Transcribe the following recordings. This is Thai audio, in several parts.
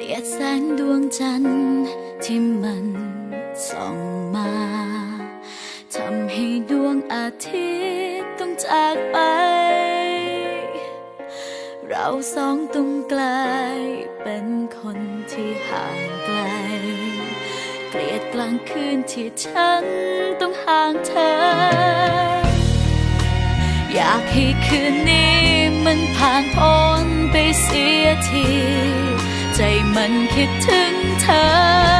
ลียดแสงดวงจันทร์ที่มันส่องมาทำให้ดวงอาทิตย์ต้องจากไป เราสองต้องกลายเป็นคนที่ห่างไกล เกลียดกลางคืนที่ฉันต้องห่างเธอ อยากให้คืนนี้มันผ่านพ้นไปเสียที ใจมันคิดถึงเธอ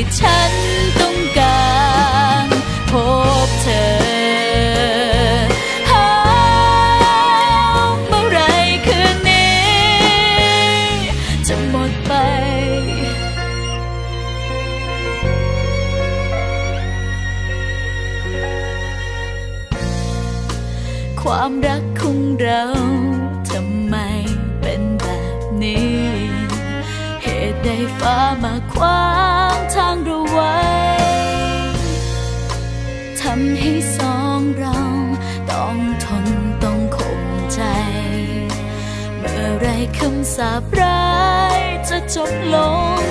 ที่ฉันต้องการพบเธอหาเมื่อไรคืนนี้จะหมดไปความรักของเราทำไมเป็นแบบนี้ เหตุใดฟ้ามาขวาำให้สองเราต้องทนต้องคงใจ เมื่อไรคำสาปร้ายจะจบลง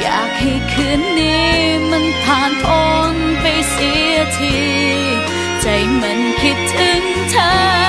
อยากให้คืนนี้มันผ่านพ้นไปเสียที ใจมันคิดถึงเธอ